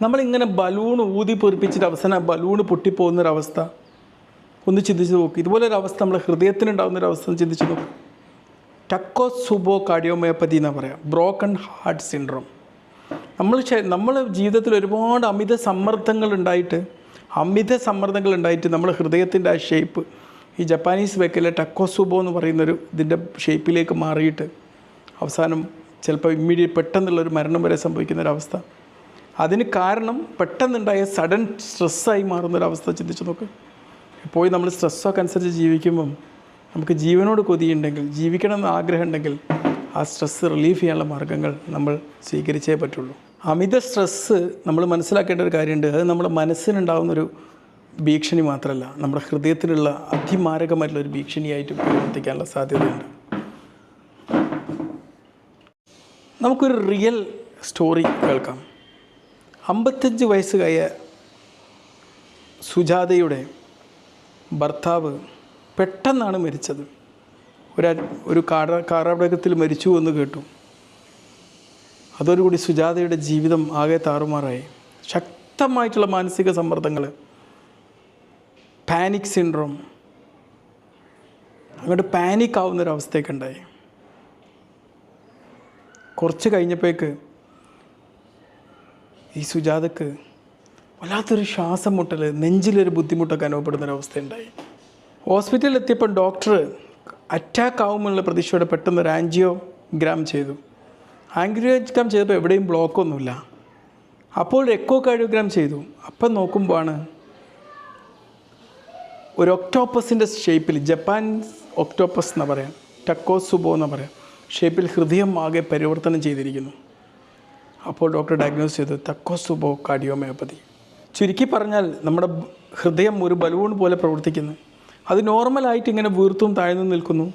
നമ്മളിങ്ങനെ ബലൂൺ ഊതി പൊറിപ്പിച്ചിട്ട് അവസാനം ബലൂൺ പൊട്ടിപ്പോകുന്നൊരവസ്ഥ. ഒന്ന് ചിന്തിച്ച് നോക്ക്. ഇതുപോലെ ഒരു അവസ്ഥ നമ്മുടെ ഹൃദയത്തിനുണ്ടാകുന്ന ഒരു അവസ്ഥ ഒന്ന് ചിന്തിച്ച് നോക്കി. ടക്കോ സുബോ കാർഡിയോമയോപ്പതി എന്നാണ് പറയാം. Broken heart syndrome. നമ്മൾ നമ്മൾ ജീവിതത്തിൽ ഒരുപാട് അമിത സമ്മർദ്ദങ്ങൾ ഉണ്ടായിട്ട് അമിത സമ്മർദ്ദങ്ങൾ ഉണ്ടായിട്ട് നമ്മൾ ഹൃദയത്തിന്റെ ആ ഷേപ്പ് ഈ ജപ്പാനീസ് വെക്കിലെ ടക്കോസുബോ എന്ന് പറയുന്നൊരു ഇതിന്റെ ഷേപ്പിലേക്ക് മാറിയിട്ട് അവസാനം ചിലപ്പോൾ ഇമ്മീഡിയറ്റ് പെട്ടെന്നുള്ളൊരു മരണം വരെ സംഭവിക്കുന്ന ഒരവസ്ഥ അതിന് കാരണം പെട്ടെന്നുണ്ടായ സഡൻ സ്ട്രെസ്സായി മാറുന്നൊരവസ്ഥ ചിന്തിച്ച് നോക്ക്. പോയി നമ്മൾ സ്ട്രെസ്സൊക്കെ അനുസരിച്ച് ജീവിക്കുമ്പം നമുക്ക് ജീവനോട് കൊതിയുണ്ടെങ്കിൽ ജീവിക്കണം എന്ന് ആഗ്രഹം ഉണ്ടെങ്കിൽ ആ സ്ട്രെസ്സ് റിലീഫ് ചെയ്യാനുള്ള മാർഗങ്ങൾ നമ്മൾ സ്വീകരിച്ചേ പറ്റുള്ളൂ. അമിത സ്ട്രെസ്സ് നമ്മൾ മനസ്സിലാക്കേണ്ട ഒരു കാര്യമുണ്ട്. അത് നമ്മുടെ മനസ്സിനുണ്ടാകുന്നൊരു ഭീഷണി മാത്രമല്ല നമ്മുടെ ഹൃദയത്തിലുള്ള അതിമാരകമായിട്ടുള്ള ഒരു ഭീഷണിയായിട്ട് പ്രവർത്തിക്കാനുള്ള സാധ്യതയുണ്ട്. നമുക്കൊരു റിയൽ സ്റ്റോറി കേൾക്കാം. അമ്പത്തഞ്ച് വയസ്സുകായ സുജാതയുടെ ഭർത്താവ് പെട്ടെന്നാണ് മരിച്ചത്. ഒരു ഒരു കാറ കാറപകടത്തിൽ മരിച്ചു എന്ന് കേട്ടു. അതോടുകൂടി സുജാതയുടെ ജീവിതം ആകെ താറുമാറായി. ശക്തമായിട്ടുള്ള മാനസിക സമ്മർദ്ദങ്ങൾ പാനിക് സിൻഡ്രോം. അങ്ങോട്ട് പാനിക് ആവുന്നൊരവസ്ഥയൊക്കെ ഉണ്ടായി. കുറച്ച് കഴിഞ്ഞപ്പോഴേക്ക് ഈ സുജാതക്ക് വല്ലാത്തൊരു ശ്വാസം മുട്ടൽ നെഞ്ചിലൊരു ബുദ്ധിമുട്ടൊക്കെ അനുഭവപ്പെടുന്ന ഒരവസ്ഥയുണ്ടായി ഹോസ്പിറ്റലിൽ എത്തിയപ്പോൾ ഡോക്ടർ അറ്റാക്ക് ആവുമെന്നുള്ള പ്രതീക്ഷയോടെ പെട്ടെന്ന് ഒരു ആൻജിയോഗ്രാം ചെയ്തു. ആൻജിയോഗ്രാം ചെയ്തപ്പോൾ എവിടെയും ബ്ലോക്കൊന്നുമില്ല അപ്പോൾ എക്കോ കാർഡിയോഗ്രാം ചെയ്തു. അപ്പം നോക്കുമ്പോഴാണ് ഒരു ഒക്ടോപ്പസിന്റെ ഷേപ്പിൽ ജപ്പാൻ ഒക്ടോപ്പസ് എന്ന് പറയാം ടക്കോസുബോ എന്ന് പറയാം ഷേപ്പിൽ ഹൃദയം ആകെ പരിവർത്തനം ചെയ്തിരിക്കുന്നു. അപ്പോൾ ഡോക്ടർ ഡയഗ്നോസ് ചെയ്ത് തക്കോസുബോ കാർഡിയോമയോപ്പതി ചുരുക്കി പറഞ്ഞാൽ നമ്മുടെ ഹൃദയം ഒരു ബലൂൺ പോലെ പ്രവർത്തിക്കുന്നു. അത് നോർമലായിട്ട് ഇങ്ങനെ വീർത്തും താഴ്ന്നു നിൽക്കുന്നു.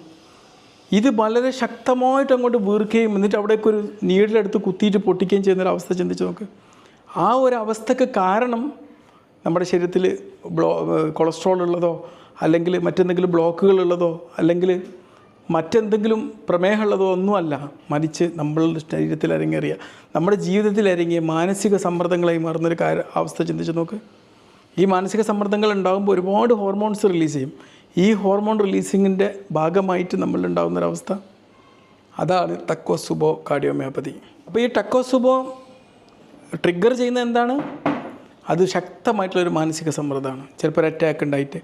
ഇത് വളരെ ശക്തമായിട്ട് അങ്ങോട്ട് വീർക്കുകയും എന്നിട്ട് അവിടേക്ക് ഒരു നീഡിലെടുത്ത് കുത്തിയിട്ട് പൊട്ടിക്കുകയും ചെയ്യുന്ന അവസ്ഥ ചിന്തിച്ച് നോക്ക്. ആ ഒരു അവസ്ഥക്ക് കാരണം നമ്മുടെ ശരീരത്തിൽ ബ്ലോ കൊളസ്ട്രോൾ ഉള്ളതോ അല്ലെങ്കിൽ മറ്റെന്തെങ്കിലും ബ്ലോക്കുകൾ ഉള്ളതോ അല്ലെങ്കിൽ മറ്റെന്തെങ്കിലും പ്രമേഹമുള്ളതോ ഒന്നുമല്ല. മരിച്ച് നമ്മളുടെ ശരീരത്തിൽ അരങ്ങേറിയ നമ്മുടെ ജീവിതത്തിൽ അരങ്ങിയ മാനസിക സമ്മർദ്ദങ്ങളായി മാറുന്നൊരു കാര്യ അവസ്ഥ ചിന്തിച്ച് നോക്ക്. ഈ മാനസിക സമ്മർദ്ദങ്ങൾ ഉണ്ടാകുമ്പോൾ ഒരുപാട് ഹോർമോൺസ് റിലീസ് ചെയ്യും. ഈ ഹോർമോൺ റിലീസിങ്ങിന്റെ ഭാഗമായിട്ട് നമ്മളുണ്ടാകുന്നൊരവസ്ഥ അതാണ് ടക്കോസുബോ കാർഡിയോമിയോപ്പതി. അപ്പോൾ ഈ ടക്കോസുബോ ട്രിഗർ ചെയ്യുന്നത് എന്താണ്? അത് ശക്തമായിട്ടുള്ളൊരു മാനസിക സമ്മർദ്ദമാണ്. ചിലപ്പോൾ ഒരു അറ്റാക്ക് ഉണ്ടായിട്ട്.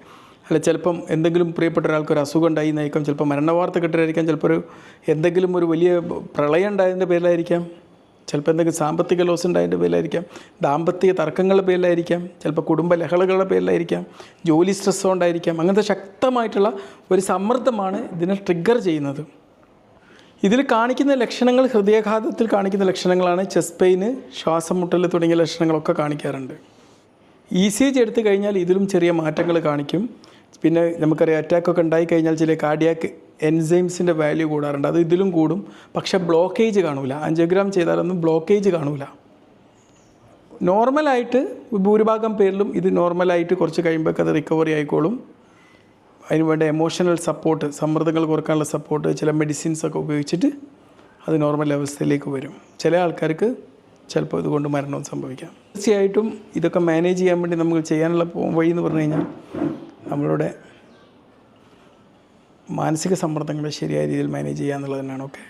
അല്ല ചിലപ്പം എന്തെങ്കിലും പ്രിയപ്പെട്ട ഒരാൾക്ക് ഒരു അസുഖം ഉണ്ടായി നയിക്കാം ചിലപ്പോൾ മരണവാർത്ത കിട്ടരായിരിക്കാം ചിലപ്പോൾ ഒരു എന്തെങ്കിലും ഒരു വലിയ പ്രളയം ഉണ്ടായതിന്റെ പേരിലായിരിക്കാം ചിലപ്പോൾ എന്തെങ്കിലും സാമ്പത്തിക ലോസ് ഉണ്ടായതിന്റെ പേരിലായിരിക്കാം ദാമ്പത്യ തർക്കങ്ങളുടെ പേരിലായിരിക്കാം ചിലപ്പോൾ കുടുംബ ലഹളകളുടെ പേരിലായിരിക്കാം ജോലി സ്ട്രെസ് കൊണ്ടായിരിക്കാം അങ്ങനത്തെ ശക്തമായിട്ടുള്ള ഒരു സമ്മർദ്ദമാണ് ഇതിനെ ട്രിഗർ ചെയ്യുന്നത്. ഇതിൽ കാണിക്കുന്ന ലക്ഷണങ്ങൾ ഹൃദയാഘാതത്തിൽ കാണിക്കുന്ന ലക്ഷണങ്ങളാണ് ചെസ്റ്റ് പെയിന് ശ്വാസം മുട്ടൽ തുടങ്ങിയ ലക്ഷണങ്ങളൊക്കെ കാണിക്കാറുണ്ട്. ഇ സി ജി എടുത്തു കഴിഞ്ഞാൽ ഇതിലും ചെറിയ മാറ്റങ്ങൾ കാണിക്കും. പിന്നെ നമുക്കറിയാം അറ്റാക്കൊക്കെ ഉണ്ടായി കഴിഞ്ഞാൽ ചില കാർഡിയാക്ക് എൻസൈംസിന്റെ വാല്യൂ കൂടാറുണ്ട്. അത് ഇതിലും കൂടും. പക്ഷേ ബ്ലോക്കേജ് കാണൂല. അഞ്ചോഗ്രാം ചെയ്താലൊന്നും ബ്ലോക്കേജ് കാണൂല. നോർമലായിട്ട് ഭൂരിഭാഗം പേരിലും ഇത് നോർമലായിട്ട് കുറച്ച് കഴിയുമ്പോൾ അത് റിക്കവറി ആയിക്കോളും. അതിന് വേണ്ട എമോഷണൽ സപ്പോർട്ട് സമ്മർദ്ദങ്ങൾ കുറക്കാനുള്ള സപ്പോർട്ട് ചില മെഡിസിൻസൊക്കെ ഉപയോഗിച്ചിട്ട് അത് നോർമൽ അവസ്ഥയിലേക്ക് വരും. ചില ആൾക്കാർക്ക് ചിലപ്പോൾ ഇതുകൊണ്ട് മരണവും സംഭവിക്കാം. തീർച്ചയായിട്ടും ഇതൊക്കെ മാനേജ് ചെയ്യാൻ വേണ്ടി നമുക്ക് ചെയ്യാനുള്ള വഴി എന്ന് പറഞ്ഞു കഴിഞ്ഞാൽ നമ്മളുടെ മാനസിക സമ്മർദ്ദങ്ങളെ ശരിയായ രീതിയിൽ മാനേജ് ചെയ്യുക എന്നുള്ളത് തന്നെയാണ് ഓക്കെ